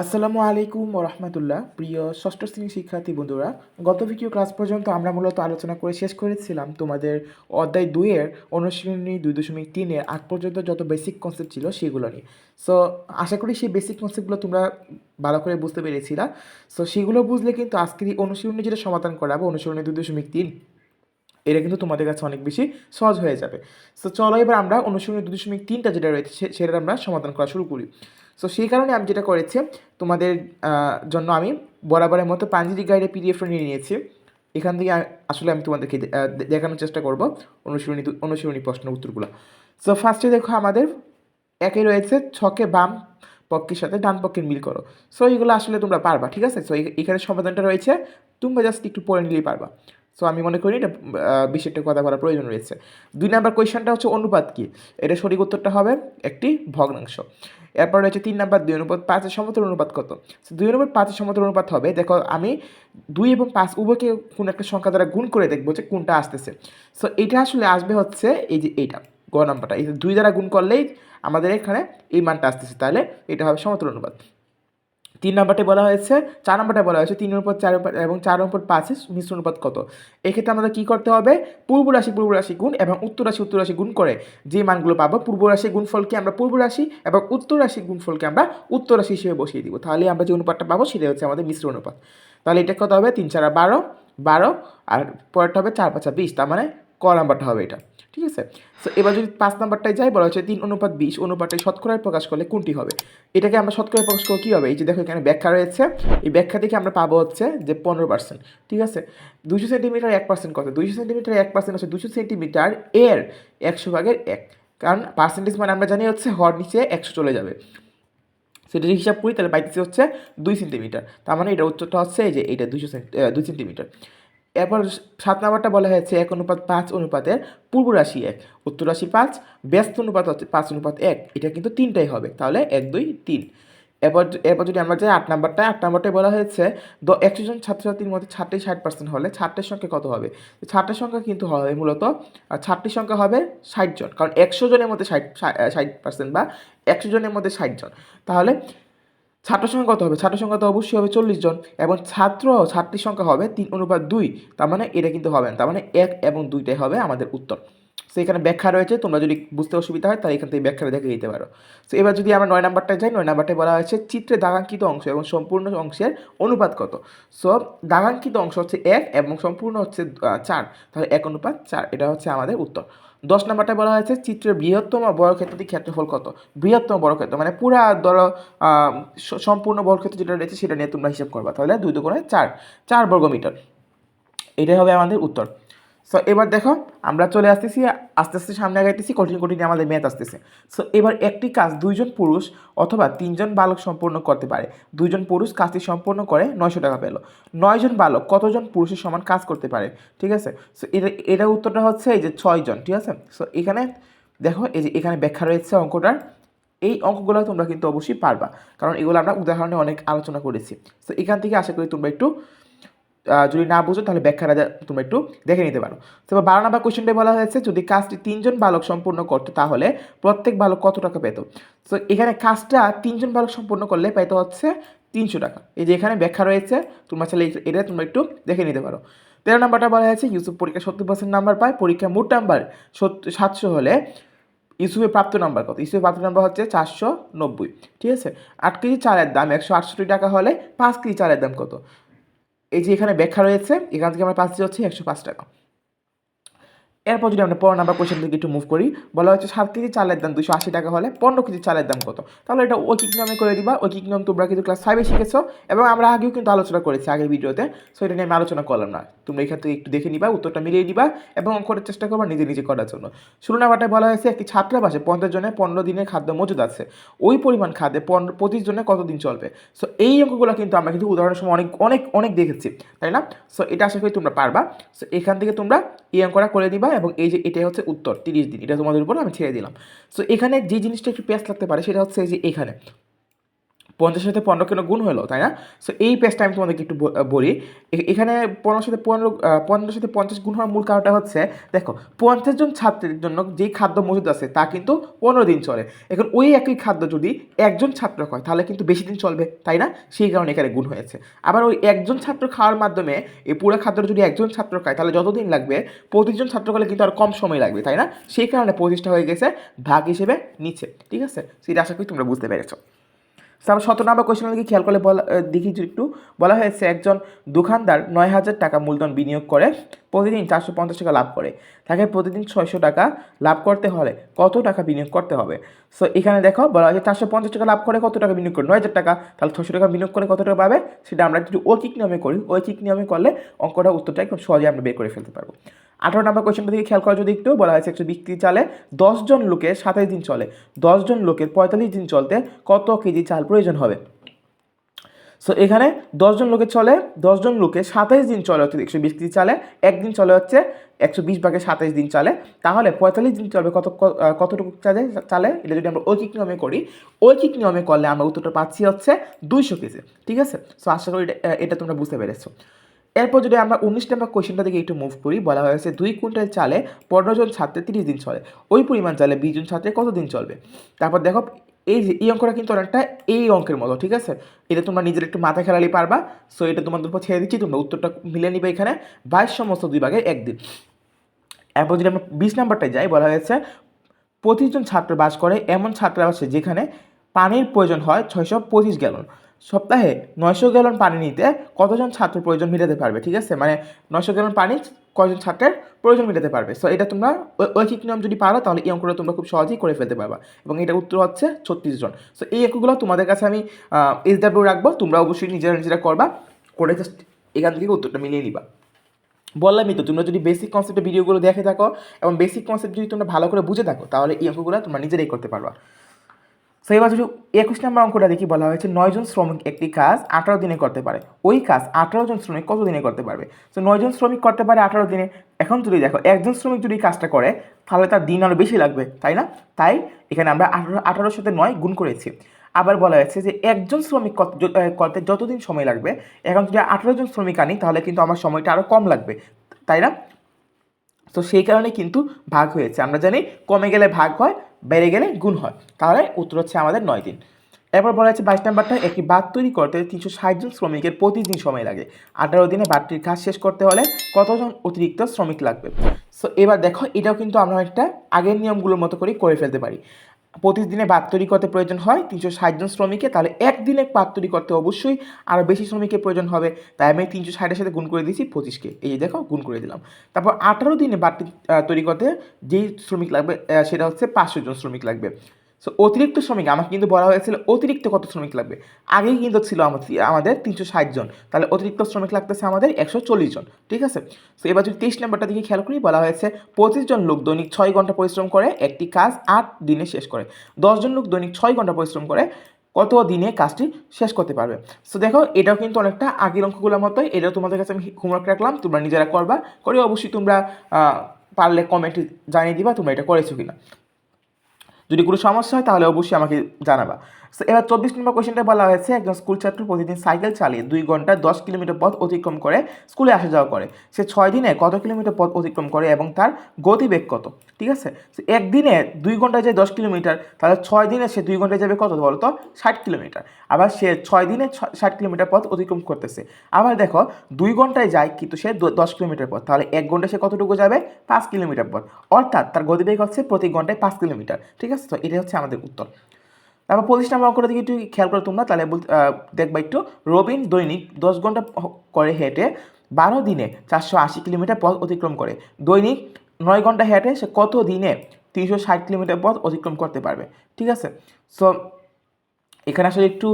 আসসালামু আলাইকুম রহমতুল্লাহ প্রিয় ষষ্ঠ শ্রেণির শিক্ষার্থী বন্ধুরা, গত ভিডিও ক্লাস পর্যন্ত আমরা মূলত আলোচনা করে শেষ করেছিলাম। তোমাদের অধ্যায় দুইয়ের অনুশীলনী দুই দশমিক তিনের আগ পর্যন্ত যত বেসিক কনসেপ্ট ছিল সেগুলো নিয়ে। সো আশা করি সেই বেসিক কনসেপ্টগুলো তোমরা ভালো করে বুঝতে পেরেছিলা। সো সেগুলো বুঝলে কিন্তু আজকের এই অনুশীলনী যেটা সমাধান করাবো, অনুশীলনী দুই দশমিক তিন। এটা কিন্তু তোমাদের কাছে অনেক বেশি সহজ হয়ে যাবে। সো চলো এবার আমরা অনুশীলনী দুই দশমিক তিনটা যেটা রয়েছে সেটা আমরা সমাধান করা শুরু করি। সো সেই কারণে আমি যেটা করেছি, তোমাদের জন্য আমি বরাবরের মতো পাঞ্জিরি গাইডে পিডিএফটা নিয়ে নিয়েছি। এখান থেকে আসলে আমি তোমাদেরকে দে- দেখানোর চেষ্টা করব অনুশীলনী দু- অনুশীলনী প্রশ্ন উত্তরগুলো। সো ফার্স্টে দেখো আমাদের, একে রয়েছে ছকে বাম পক্ষের সাথে ডান পক্ষের মিল করো। সো এইগুলো আসলে তোমরা পারবা, ঠিক আছে? সো এখানে সমাধানটা রয়েছে, তোমরা জাস্ট একটু পড়ে নিলেই পারবা। সো আমি মনে করি এটা বেশি কথা বলার প্রয়োজন রয়েছে। দুই নাম্বার কোয়েশ্চেনটা হচ্ছে অনুপাত কি? এটা সঠিক উত্তরটা হবে একটি ভগ্নাংশ। এরপর রয়েছে তিন নাম্বার, দুই অনুপাত পাঁচের সমতল অনুপাত কত? দুই অনুপাত পাঁচের সমতল অনুপাত হবে, দেখো আমি দুই এবং পাঁচ উভয়কে কোনো একটা সংখ্যা দ্বারা গুণ করে দেখব যে কোনটা আসতেছে। সো এটা আসলে আসবে হচ্ছে এই যে এইটা, গ নাম্বারটা। এই দুই দ্বারা গুণ করলেই আমাদের এখানে এই মানটা আসতেছে, তাহলে এটা হবে সমতল অনুপাত। তিন নম্বরটা বলা হয়েছে, চার নম্বরটা বলা হয়েছে, তিন অনুপাত চার এবং চার অনুপাত পাঁচের মিশ্র অনুপাত কত? এক্ষেত্রে আমাদের কী করতে হবে? পূর্ব রাশি পূর্ব রাশি গুণ এবং উত্তর রাশি উত্তর রাশি গুণ করে যে মানগুলো পাবো, পূর্ব রাশি গুণফলকে আমরা পূর্ব রাশি এবং উত্তর রাশি গুণফলকে আমরা উত্তর রাশি হিসেবে বসিয়ে দিব। তাহলে আমরা যে অনুপাতটা পাবো সেটা হচ্ছে আমাদের মিশ্র অনুপাত। তাহলে এটা কত হবে? তিন চারা বারো বারো, আর পরেরটা হবে চার পাঁচা বিশ, তার মানে ক নাম্বারটা হবে এটা। ঠিক আছে? তো এবার যদি পাঁচ নাম্বারটায় যাই, বলা হচ্ছে তিন অনুপাত বিশ অনুপাতে শতকরায় প্রকাশ করলে কোনটি হবে? এটাকে আমরা শতকরায় প্রকাশ করলে কী হবে? এই যে দেখো এখানে ব্যাখ্যা রয়েছে। এই ব্যাখ্যা থেকে আমরা পাবো হচ্ছে যে পনেরো পার্সেন্ট ঠিক আছে? দুশো সেন্টিমিটার এক পার্সেন্ট কত? দুশো সেন্টিমিটার এক পার্সেন্ট হচ্ছে দুশো সেন্টিমিটার এর একশো ভাগের এক। কারণ পার্সেন্টেজ মানে আমরা জানি হচ্ছে হর নিচে একশো চলে যাবে। সেটা যদি হিসাব করি, তাহলে পাইতেছি হচ্ছে দুই সেন্টিমিটার। তার মানে এটা উত্তরটা হচ্ছে এই যে এটা দুশো দুই সেন্টিমিটার। এরপর সাত নাম্বারটা বলা হয়েছে এক অনুপাত পাঁচ অনুপাতের পূর্ব রাশি এক, উত্তর রাশি পাঁচ, ব্যস্ত অনুপাত হচ্ছে পাঁচ অনুপাত এক, এটা কিন্তু তিনটাই হবে, তাহলে এক, দুই, তিন। এরপর এরপর যদি আমরা যাই আট নাম্বারটা, আট নাম্বারটায় বলা হয়েছে দ, একশো জন ছাত্রছাত্রীর মধ্যে ছাত্রী ষাট পার্সেন্ট হলে ছাত্রের সংখ্যা কত হবে? ছাত্রের সংখ্যা কিন্তু হবে মূলত ছাত্রীর সংখ্যা হবে ষাট জন, কারণ একশো জনের মধ্যে ষাট ষাট পার্সেন্ট বা একশো জনের মধ্যে ষাট জন। তাহলে ছাত্র সংখ্যা কত হবে? ছাত্র সংখ্যা তো অবশ্যই হবে চল্লিশ জন। এবং ছাত্র ছাত্রীর সংখ্যা হবে তিন অনুপাত দুই। তার মানে এটা কিন্তু হবে না। তার মানে এক এবং দুইটাই হবে আমাদের উত্তর। সো এখানে ব্যাখ্যা রয়েছে। তোমরা যদি বুঝতে অসুবিধা হয়, তাহলে এখান থেকে ব্যাখ্যা দেখে দিতে পারো। সো এবার যদি আমরা নয় নাম্বারটায় যাই, নয় নাম্বারটায় বলা হয়েছে চিত্রে দাগাঙ্কিত অংশ এবং সম্পূর্ণ অংশের অনুপাত কত? সো দাগাঙ্কিত অংশ হচ্ছে এক এবং সম্পূর্ণ হচ্ছে চার। তাহলে এক অনুপাত চার। এটা হচ্ছে আমাদের উত্তর। দশ নম্বরটা বলা হয়েছে, চিত্রের বৃহত্তম বর্গক্ষেত্রটি ক্ষেত্রফল কত? বৃহত্তম বর্গক্ষেত্র মানে পুরা ধরো সম্পূর্ণ বর্গক্ষেত্র যেটা রয়েছে সেটা নিয়ে তোমরা হিসাব করবা। তাহলে দুই দুগুণে চার চার বর্গমিটার। এটাই হবে আমাদের উত্তর। সো এবার দেখো, আমরা চলে আসতেছি, আস্তে আস্তে সামনে আগাইতেছি, কঠিন কঠিন আমাদের ম্যাথ আসতেছে। সো এবার একটি কাজ দুইজন পুরুষ অথবা তিনজন বালক সম্পূর্ণ করতে পারে। দুইজন পুরুষ কাজটি সম্পূর্ণ করে নয়শো টাকা পেল। নয়জন বালক কতজন পুরুষের সমান কাজ করতে পারে? ঠিক আছে? সো এটা এটার উত্তরটা হচ্ছে এই যে ছয়জন, ঠিক আছে? সো এখানে দেখো, এই যে এখানে ব্যাখ্যা রয়েছে অঙ্কটার। এই অঙ্কগুলো তোমরা কিন্তু অবশ্যই পারবা, কারণ এগুলো আমরা উদাহরণে অনেক আলোচনা করেছি। তো এখান থেকে আশা করি তোমরা একটু যদি না বুঝো, তাহলে ব্যাখ্যাটা তোমরা একটু দেখে নিতে পারো। তো এবার বারো নম্বর কোয়েশ্চেনটা বলা হয়েছে, যদি কাজটি তিনজন বালক সম্পূর্ণ করতো, তাহলে প্রত্যেক বালক কত টাকা পেত? তো এখানে কাজটা তিনজন বালক সম্পূর্ণ করলে পেত হচ্ছে তিনশো টাকা। এই যে এখানে ব্যাখ্যা রয়েছে, তোমরা চাইলে এটা তোমরা একটু দেখে নিতে পারো। তেরো নাম্বারটা বলা হয়েছে, ইউসুফ পরীক্ষা সত্তর পার্সেন্ট নাম্বার পায় পরীক্ষা মোট নাম্বার সাতশো হলে ইউসুফের প্রাপ্ত নাম্বার কত? ইউসুফের প্রাপ্ত নাম্বার হচ্ছে চারশো নব্বই, ঠিক আছে? আট কেজি চালের দাম একশো আটষট্টি টাকা হলে পাঁচ কেজি চালের দাম কত? এই যে এখানে ব্যাখ্যা রয়েছে এখান থেকে আমরা পাচ্ছি হচ্ছে একশো পাঁচ টাকা। এরপর যদি আমরা পনেরো নাম্বার কোয়েশ্চেন থেকে একটু মুভ করি, বলা হচ্ছে সাত কেজি চালের দাম দুশো আশি টাকা হলে পনেরো কেজি চালের দাম কত? তাহলে এটা ঐকিক নিয়মে করে দিবা। ঐকিক নিয়ম তোমরা কিন্তু ক্লাস ফাইভে শিখেছো এবং আমরা আগেও কিন্তু আলোচনা করেছি আগের ভিডিওতে। সো এটা নিয়ে আমি আলোচনা করলাম না। তোমরা এখান থেকে একটু দেখে নিবা, উত্তরটা মিলিয়ে নিবা এবং অঙ্কটার চেষ্টা করবা নিজে নিজে করার জন্য। ষোলো নাম্বারটায় বলা হয়েছে একটি ছাত্রাবাসে পঞ্চাশ জনের পনেরো দিনের খাদ্য মজুদ আছে। ওই পরিমাণ খাদ্যে পনেরো পঁচিশ জনের কতদিন চলবে? সো এই অঙ্কগুলো কিন্তু আমরা কিন্তু উদাহরণের সময় অনেক অনেক অনেক দেখেছি, তাই না? সো এটা আশা করি তোমরা পারবা। সো এখান থেকে তোমরা এই অঙ্কটা করে দিবা এবং এই যে এটাই হচ্ছে উত্তর, তিরিশ দিন, এটা তোমাদের উপর আমি ছেড়ে দিলাম। সো এখানে যে জিনিসটা একটু পেঁয়াজ লাগতে পারে, সেটা হচ্ছে যে এখানে। পঞ্চাশের সাথে পনেরো কেন গুণ হলো, তাই না? সো এই পেজটা আমি তোমাদেরকে একটু বলি। এখানে পনেরোর সাথে পনেরো পনেরোর সাথে পঞ্চাশ গুণ হওয়ার মূল কারণটা হচ্ছে, দেখো, পঞ্চাশ জন ছাত্রের জন্য যেই খাদ্য মজুদ আছে, তা কিন্তু পনেরো দিন চলে। এখন ওই একই খাদ্য যদি একজন ছাত্র খায়, তাহলে কিন্তু বেশি দিন চলবে, তাই না? সেই কারণে এখানে গুণ হয়েছে। আবার ওই একজন ছাত্র খাওয়ার মাধ্যমে এই পুরো খাদ্যটা যদি একজন ছাত্র খায়, তাহলে যতদিন লাগবে, প্রতিজন ছাত্র খেলে কিন্তু আর কম সময় লাগবে, তাই না? সেই কারণে পঁচিশটা হয়ে গেছে, ভাগ হিসেবে নিচে ঠিক আছে? সেটা আশা করি তোমরা বুঝতে পেরেছ। তারপর সতেরো নম্বর কোয়েশ্চেন দিকে খেয়াল করলে বলা দেখি একটু। বলা হয়েছে, একজন দোকানদার নয় হাজার টাকা মূলধন বিনিয়োগ করে, প্রতিদিন চারশো পঞ্চাশ টাকা লাভ করে। তাকে প্রতিদিন ছয়শো টাকা লাভ করতে হলে কত টাকা বিনিয়োগ করতে হবে? সো এখানে দেখো, বলা হয়েছে, চারশো পঞ্চাশ টাকা লাভ করে কত টাকা বিনিয়োগ করে? নয় হাজার টাকা। তাহলে ছশো টাকা বিনিয়োগ করে কত টাকা পাবে? সেটা আমরা যদি ঐকিক নিয়মে করি, ঐকিক নিয়মে করলে অঙ্কটা উত্তরটা খুব সহজে আমরা বের করে ফেলতে পারব। আঠারো নম্বর কোয়েশ্চেনটা দিকে খেয়াল করা যদি একটু, বলা হয়েছে একশো বিক্রি চালে দশজন লোকের সাতাশ দিন চলে। দশজন লোকের পঁয়তাল্লিশ দিন চলতে কত কেজি চাল প্রয়োজন হবে? সো এখানে দশজন লোকে চলে দশজন লোকে সাতাইশ দিন চলে হচ্ছে একশো বিশ কেজি চালে, একদিন চলে হচ্ছে একশো বিশ ভাগে সাতাইশ দিন চলে। তাহলে পঁয়তাল্লিশ দিন চলবে কত কতটুকু চালে চালে? এটা যদি আমরা ঐকিক নিয়মে করি ঐকিক নিয়মে করলে আমরা উত্তরটা পাচ্ছি হচ্ছে দুইশো কেজি। ঠিক আছে? সো আশা করি এটা তোমরা বুঝতে পেরেছ। এরপর যদি আমরা উনিশ নম্বর কোয়েশ্চেনটা দিকে একটু মুভ করি, বলা হয়েছে দুই কুইন্টাল চালে পনেরো জন ছাত্রের তিরিশ দিন চলে। ওই পরিমাণ চালে বিশ জন ছাত্রের কত দিন চলবে? তারপর দেখো, এই যে, এই অঙ্কটা কিন্তু অনেকটা এই অঙ্কের মতো, ঠিক আছে? এটা তোমরা নিজের একটু মাথা খেলালি পারবা। সো এটা তোমাদের উপর ছেড়ে দিচ্ছি, তোমরা উত্তরটা মিলে নিবে এখানে। বাইশ সমস্ত দুই ভাগে একদিন এরপর যদি আমরা বিশ নাম্বারটায় যাই, বলা হয়েছে প্রতিজন ছাত্র বাস করে, এমন ছাত্রাবাসে যেখানে পানির প্রয়োজন হয় ছয়শো পঁচিশ গ্যালন। সপ্তাহে নয়শো গ্যালন পানি নিতে কতজন ছাত্র প্রয়োজন মেটাতে পারবে? ঠিক আছে? মানে নয়শো গ্যালন পানি কয়জন ছাত্রের প্রয়োজন মেটাতে পারবে? সো এটা তোমরা ঐকিক নিয়ম যদি পারো, তাহলে এই অঙ্কটা তোমরা খুব সহজেই করে ফেলতে পারবা। এবং এটা উত্তর হচ্ছে ছত্রিশ জন। সো এই অঙ্কগুলো তোমাদের কাছে আমি এস ডাব্লিউ রাখব। তোমরা অবশ্যই নিজেরা নিজেরা করবা। করে জাস্ট এখান থেকে উত্তরটা মিলিয়ে নিবা। বললামই তো, তোমরা যদি বেসিক কনসেপ্টের ভিডিওগুলো দেখে থাকো এবং বেসিক কনসেপ্ট যদি তোমরা ভালো করে বুঝে থাকো, তাহলে এই অঙ্কগুলো তোমরা নিজেরাই করতে পারবা। সো এবার যদি একুশ নম্বর অঙ্কটা দেখি বলা হয়েছে নয়জন শ্রমিক একটি কাজ আঠারো দিনে করতে পারে। ওই কাজ আঠারো জন শ্রমিক কত দিনে করতে পারবে? তো নয়জন শ্রমিক করতে পারে আঠারো দিনে। এখন যদি দেখো, একজন শ্রমিক যদি কাজটা করে, তাহলে তার দিন আরও বেশি লাগবে, তাই না? তাই এখানে আমরা আঠারো, আঠারোর সাথে নয় গুণ করেছি। আবার বলা হয়েছে যে, একজন শ্রমিক করতে যতদিন সময় লাগবে, এখন যদি আঠারো জন শ্রমিক আনি, তাহলে কিন্তু আমার সময়টা আরও কম লাগবে, তাই না? তো সেই কারণে কিন্তু ভাগ হয়েছে। আমরা জানি কমে গেলে ভাগ হয় বেড়ে গেলে গুণ হয়। তাহলে উত্তর হচ্ছে আমাদের নয় দিন। এরপর বলা হচ্ছে বাইশ নাম্বারটা, একটি বাদ তৈরি করতে তিনশো ষাট জন শ্রমিকের প্রতিদিন সময় লাগে। আঠারো দিনে বাদটির কাজ শেষ করতে হলে কতজন অতিরিক্ত শ্রমিক লাগবে? সো এবার দেখো, এটাও কিন্তু আমরা একটা আগের নিয়মগুলোর মতো করে করে ফেলতে পারি। প্রতিদিনে বাদ তৈরি করতে প্রয়োজন হয়, তিনশো ষাটজন শ্রমিকের তাহলে একদিনে বাদ তৈরি করতে অবশ্যই আরও বেশি শ্রমিকের প্রয়োজন হবে। তাই আমি তিনশো ষাটের সাথে গুণ করে দিয়েছি পঁচিশকে। এই যে দেখো, গুণ করে দিলাম। তারপর আঠারো দিনে বাড়তি তৈরি করতে যেই শ্রমিক লাগবে সেটা হচ্ছে পাঁচশো জন শ্রমিক লাগবে। সো অতিরিক্ত শ্রমিক, আমাকে কিন্তু বলা হয়েছিল অতিরিক্ত কত শ্রমিক লাগবে? আগেই কিন্তু ছিল আমাদের আমাদের তিনশো ষাট জন। তাহলে অতিরিক্ত শ্রমিক লাগতেছে আমাদের একশো চল্লিশ জন, ঠিক আছে? সো এবার যদি তেইশ নম্বরটা দিকে খেয়াল করি, বলা হয়েছে পঁচিশ জন লোক দৈনিক ছয় ঘণ্টা পরিশ্রম করে, একটি কাজ আট দিনে শেষ করে। দশজন লোক দৈনিক ছয় ঘণ্টা পরিশ্রম করে, কত দিনে কাজটি শেষ করতে পারবে? সো দেখো, এটাও কিন্তু অনেকটা আগের অঙ্কগুলোর মতোই, এটাও তোমাদের কাছে আমি হোমওয়ার্ক রাখলাম, তোমরা নিজেরা করবা, করে অবশ্যই তোমরা পারলে কমেন্টে জানিয়ে দিবা তোমরা এটা করেছ কিনা। যদি কোনো সমস্যা হয় তাহলে অবশ্যই আমাকে জানাবা। So, এবার চব্বিশ নম্বর কোয়েশ্চেনটা বলা হয়েছে একজন স্কুল ছাত্র প্রতিদিন সাইকেল চালিয়ে দুই ঘণ্টা দশ কিলোমিটার পথ অতিক্রম করে স্কুলে আসা যাওয়া করে। সে ছয় দিনে কত কিলোমিটার পথ অতিক্রম করে এবং তার গতিবেগ কত? ঠিক আছে? একদিনে দুই ঘন্টায় যায় দশ কিলোমিটার তাহলে ছয় দিনে সে দুই ঘন্টায় যাবে কত বলো তো ষাট কিলোমিটার। আবার সে ছয় দিনে ষাট কিলোমিটার পথ অতিক্রম করতেছে। আবার দেখো দুই ঘন্টায় যায় কিন্তু সে দশ কিলোমিটার পথ তাহলে এক ঘন্টায় সে কতটুকু যাবে? পাঁচ কিলোমিটার পথ। অর্থাৎ তার গতিবেগ হচ্ছে প্রতি ঘন্টায় পাঁচ কিলোমিটার। ঠিক আছে? তো এটাই হচ্ছে আমাদের উত্তর। তারপর পঁচিশ নম্বর অঙ্কটা দিকে একটু খেয়াল করে তোমরা, তাহলে দেখবা একটু। রবিন দৈনিক দশ ঘণ্টা করে হেঁটে বারো দিনে চারশো আশি কিলোমিটার পথ অতিক্রম করে। দৈনিক নয় ঘণ্টা হেঁটে সে কত দিনে তিনশো ষাট কিলোমিটার পথ অতিক্রম করতে পারবে? ঠিক আছে? সো এখানে আসলে একটু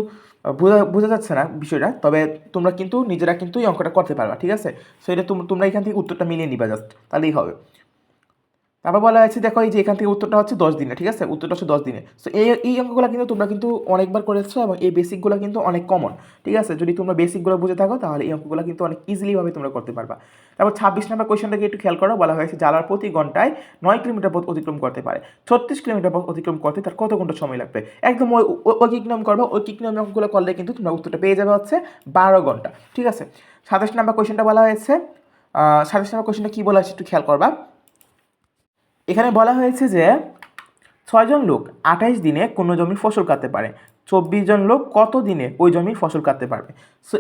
বোঝা বোঝা যাচ্ছে না বিষয়টা, তবে তোমরা কিন্তু নিজেরা কিন্তু এই অঙ্কটা করতে পারবা, ঠিক আছে? সো এটা তোমরা এখান থেকে উত্তরটা মিলিয়ে নিবা জাস্ট তাহলেই হবে। তারপর বলা হয়েছে, দেখো এই যে এখান থেকে উত্তরটা হচ্ছে দশ দিনে, ঠিক আছে? উত্তরটা হচ্ছে দশ দিনে। সো এই এই অঙ্কগুলো কিন্তু তোমরা কিন্তু অনেকবার করেছ এবং এই বেসিকগুলো কিন্তু অনেক কমন ঠিক আছে? যদি তোমরা বেসিকগুলো বুঝে থাকো, তাহলে এই অঙ্কগুলো কিন্তু অনেক ইজিলিভাবে তোমরা করতে পারবা। তারপর ছাব্বিশ নম্বর কোয়েশনটাকে একটু খেয়াল করো, বলা হয়েছে, জ্বালার প্রতি ঘন্টায় নয় কিলোমিটার পথ অতিক্রম করতে পারে। ছত্রিশ কিলোমিটার পথ অতিক্রম করতে তার কত ঘণ্টা সময় লাগবে? একদম ওই ঐকিক নিয়ম করব ঐকিক নিয়ম অঙ্কগুলো করলে কিন্তু তোমরা উত্তরটা পেয়ে যাবে হচ্ছে বারো ঘণ্টা, ঠিক আছে? সাতাশ নম্বর কোয়েশনটা বলা হয়েছে সাতাশ নম্বর কোয়েশনটা কী বলা হয়েছে একটু খেয়াল করবা। এখানে বলা হয়েছে যে ছয়জন লোক আঠাইশ দিনে কোনো জমির ফসল কাটতে পারে। চব্বিশ জন লোক কত দিনে ওই জমির ফসল কাটতে পারবে? সো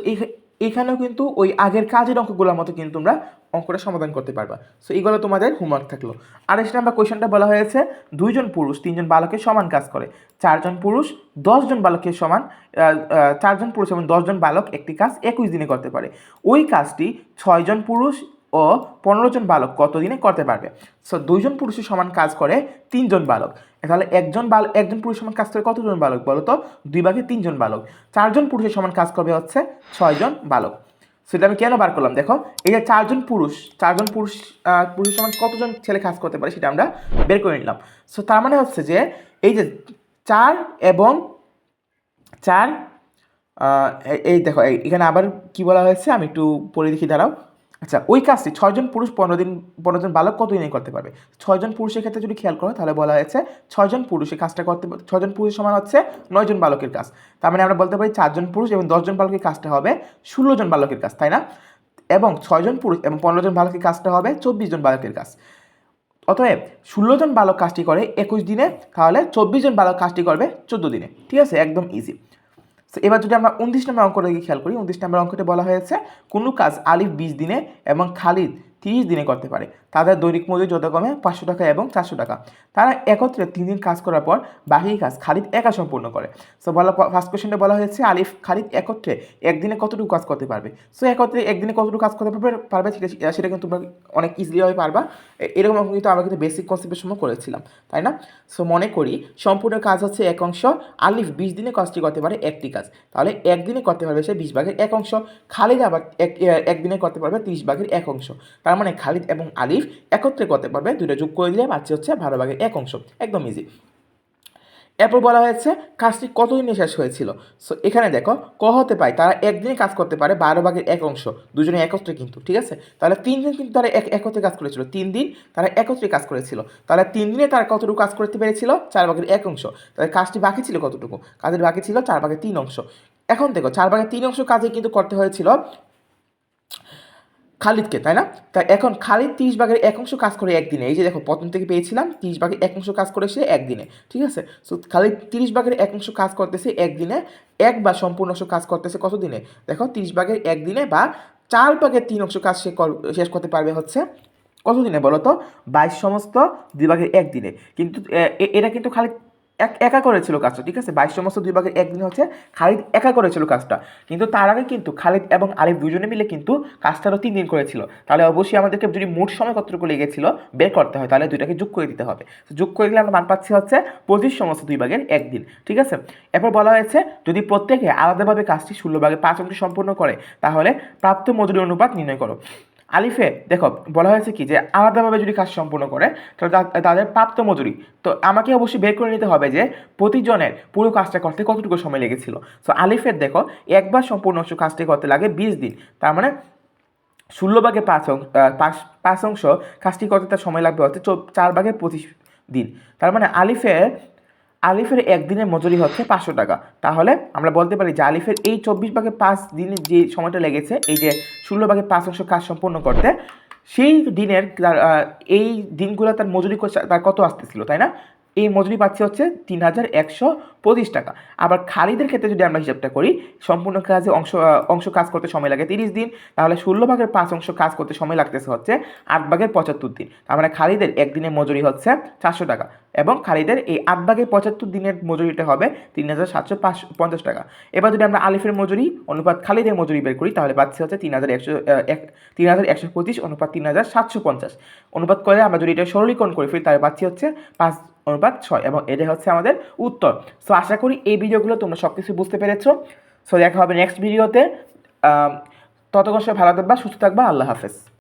এখানেও কিন্তু ওই আগের কাজের অঙ্কগুলোর মতো কিন্তু তোমরা অঙ্কটা সমাধান করতে পারবা। সো এইগুলো তোমাদের হোমওয়ার্ক থাকল। আড়াইশ নাম্বার কোয়েশনটা বলা হয়েছে দুইজন পুরুষ তিনজন বালকের সমান কাজ করে। চারজন পুরুষ দশজন বালকের সমান চারজন পুরুষ এবং দশজন বালক একটি কাজ একুশ দিনে করতে পারে। ওই কাজটি ছয়জন পুরুষ ও পনেরো জন বালক কতদিনে করতে পারবে? সো দুইজন পুরুষের সমান কাজ করে তিনজন বালক। তাহলে একজন বাল, একজন পুরুষের সমান কাজ করে কতজন বালক বলো তো? দুই ভাগে তিনজন বালক। চারজন পুরুষের সমান কাজ করবে হচ্ছে ছয়জন বালক। সেটা আমি কেন বার করলাম? দেখো, এই যে চারজন পুরুষ চারজন পুরুষ পুরুষের সমান কতজন ছেলে কাজ করতে পারে সেটা আমরা বের করে নিলাম। সো তার মানে হচ্ছে যে, এই যে চার এবং চার এই দেখো এখানে আবার কি বলা হয়েছে? আমি একটু পড়ে দেখি, দাঁড়াও। আচ্ছা ওই কাজটি ছয়জন পুরুষ পনেরো দিন, পনেরো জন বালক কত দিনে করতে পারবে ছয়জন পুরুষের ক্ষেত্রে যদি খেয়াল করো, তাহলে বলা হয়েছে ছয়জন পুরুষের কাজটা করতে ছয়জন পুরুষ সমান হচ্ছে নয়জন বালকের কাজ। তার মানে আমরা বলতে পারি চারজন পুরুষ এবং দশজন বালকের কাজটা হবে ষোলো জন বালকের কাজ, তাই না? এবং ছয়জন পুরুষ এবং পনেরো জন বালকের কাজটা হবে চব্বিশ জন বালকের কাজ। অতএব ষোলো জন বালক কাজটি করে একুশ দিনে, তাহলে চব্বিশ জন বালক কাজটি করবে চোদ্দ দিনে। ঠিক আছে? একদম ইজি সো এবার যদি আমরা উনত্রিশ নম্বর অঙ্কটা খেয়াল করি, উনত্রিশ নম্বর অঙ্কটা বলা হয়েছে, কোনো কাজ আলিফ বিশ দিনে এবং খালিদ তিরিশ দিনে করতে পারে। তাদের দৈনিক মজুরি যথাক্রমে পাঁচশো টাকা এবং চারশো টাকা। তারা একত্রে তিন দিন কাজ করার পর বাকি কাজ খালিদ একা সম্পূর্ণ করে। সো বলা ফার্স্ট কোয়েশ্চেনটা বলা হয়েছে, আলিফ খালিদ একত্রে একদিনে কতটুকু কাজ করতে পারবে? সো একত্রে একদিনে কতটুকু কাজ করতে পারবে পারবে সেটা সেটা কিন্তু তোমরা অনেক ইজিলিভাবে পারবা। এরকম কিন্তু আমরা কিন্তু বেসিক কনসেপ্টের সময় করেছিলাম, তাই না? সো মনে করি সম্পূর্ণ কাজ হচ্ছে এক অংশ, আলিফ বিশ দিনে কাজটি করতে পারে একটি কাজ। তাহলে একদিনে করতে পারবে সে বিশ ভাগের এক অংশ, খালিদ আবার এক একদিনে করতে পারবে তিরিশ ভাগের এক অংশ। তার মানে খালিদ এবং আলিফ একত্রে করতে পারবে দুইটা যোগ করে দিলে পাচ্ছি হচ্ছে বারো ভাগের এক অংশ। একদম ইজি এরপর বলা হয়েছে, কাজটি কতদিনে শেষ হয়েছিল? সো এখানে দেখো, ক হতে পায় তারা একদিনে কাজ করতে পারে বারো ভাগের এক অংশ, দুজনে একত্রে কিন্তু, ঠিক আছে? তাহলে তিন দিন কিন্তু তারা এক একত্রে কাজ করেছিল। তিন দিন তারা একত্রে কাজ করেছিল। তাহলে তিন দিনে তারা কতটুকু কাজ করতে পেরেছিল? চার ভাগের এক অংশ। তাহলে কাজটি বাকি ছিল কতটুকু? কাজের বাকি ছিল চার ভাগের তিন অংশ। এখন দেখো, চার ভাগের তিন অংশ কাজে কিন্তু করতে হয়েছিল খালিদকে, তাই না? তা এখন খালিদ তিরিশ ভাগের এক অংশ কাজ করে একদিনে। এই যে দেখো, প্রথম থেকে পেয়েছিলাম, তিরিশ ভাগের এক অংশ কাজ করে সে একদিনে, ঠিক আছে? সো খালিদ তিরিশ ভাগের এক অংশ কাজ করতেছে একদিনে, এক বা সম্পূর্ণ অংশ কাজ করতেছে কত দিনে দেখো, তিরিশ ভাগের একদিনে বা চার ভাগের তিন অংশ কাজ সে শেষ করতে পারবে হচ্ছে কত দিনে বলো তো বাইশ সমস্ত দুই ভাগের একদিনে। কিন্তু এটা কিন্তু খালিদ এক একা করেছিল কাজটা, ঠিক আছে? বাইশ সমস্ত দুই ভাগের একদিন হচ্ছে খালিদ একা করেছিল কাজটা। কিন্তু তার আগে কিন্তু খালিদ এবং আলিফ দুজনে মিলে কিন্তু কাজটারও তিন দিন করেছিল। তাহলে অবশ্যই আমাদেরকে যদি মোট সময় কতটুকু লেগেছিল বের করতে হয়, তাহলে দুইটাকে যোগ করে দিতে হবে। যোগ করে দিলে আমরা মান পাচ্ছি হচ্ছে পঁচিশ সমস্ত দুই ভাগের একদিন ঠিক আছে? এরপর বলা হয়েছে, যদি প্রত্যেকে আলাদাভাবে কাজটি ষোলো ভাগে পাঁচ অংশ সম্পূর্ণ করে, তাহলে প্রাপ্ত মজুরি অনুপাত নির্ণয় করো। আলিফে, দেখো, বলা হয়েছে কি যে আলাদাভাবে যদি কাজ সম্পূর্ণ করে, তাহলে তাদের প্রাপ্ত মজুরি। তো আমাকে অবশ্যই বের করে নিতে হবে যে প্রতিজনের পুরো কাজটা করতে কতটুকু সময় লেগেছিল। সো আলিফের, দেখো, একবার সম্পূর্ণ কাজটি করতে লাগে বিশ দিন। তার মানে ষোলো ভাগে পাঁচ অংশ পাঁচ পাঁচ অংশ কাজটি করতে তার সময় লাগবে হচ্ছে চার ভাগে পঁচিশ দিন। তার মানে আলিফের আলিফের একদিনের মজুরি হচ্ছে পাঁচশো টাকা। তাহলে আমরা বলতে পারি যে আলিফের এই চব্বিশ ভাগে পাঁচ দিনে যে সময়টা লেগেছে, এই যে ষোলো ভাগে পাঁচ অংশ কাজ সম্পন্ন করতে, সেই দিনের এই দিনগুলো তার মজুরি তার কত আসতেছিল, তাই না? এই মজুরি পাচ্ছে হচ্ছে তিন হাজার একশো পঁচিশ টাকা। আবার খালিদের ক্ষেত্রে যদি আমরা হিসাবটা করি, সম্পূর্ণ কাজে অংশ অংশ কাজ করতে সময় লাগে তিরিশ দিন, তাহলে ষোলো ভাগের পাঁচ অংশ কাজ করতে সময় লাগতেছে হচ্ছে আট ভাগের পঁচাত্তর দিন। তার মানে খালিদের একদিনের মজুরি হচ্ছে চারশো টাকা এবং খালিদের এই আট ভাগের পঁচাত্তর দিনের মজুরিটা হবে তিন হাজার সাতশো পঞ্চাশ টাকা। এবার যদি আমরা আলিফের মজুরি, অনুপাত খালিদের মজুরি বের করি, তাহলে পাচ্ছি হচ্ছে তিন হাজার একশো এক, তিন হাজার একশো পঁচিশ, অনুপাত তিন হাজার সাতশো পঞ্চাশ। অনুপাত করে আমরা যদি এটা সরলীকরণ করি ফিরি তাহলে পাচ্ছি হচ্ছে পাঁচ অনুপাত ছয় এবং এটাই হচ্ছে আমাদের উত্তর। সো আশা করি এই ভিডিওগুলো তোমরা সব কিছু বুঝতে পেরেছ। সো দেখা হবে নেক্সট ভিডিওতে ততক্ষণ সবাই ভালো থাকবা, সুস্থ থাকবা, আল্লাহ হাফেজ।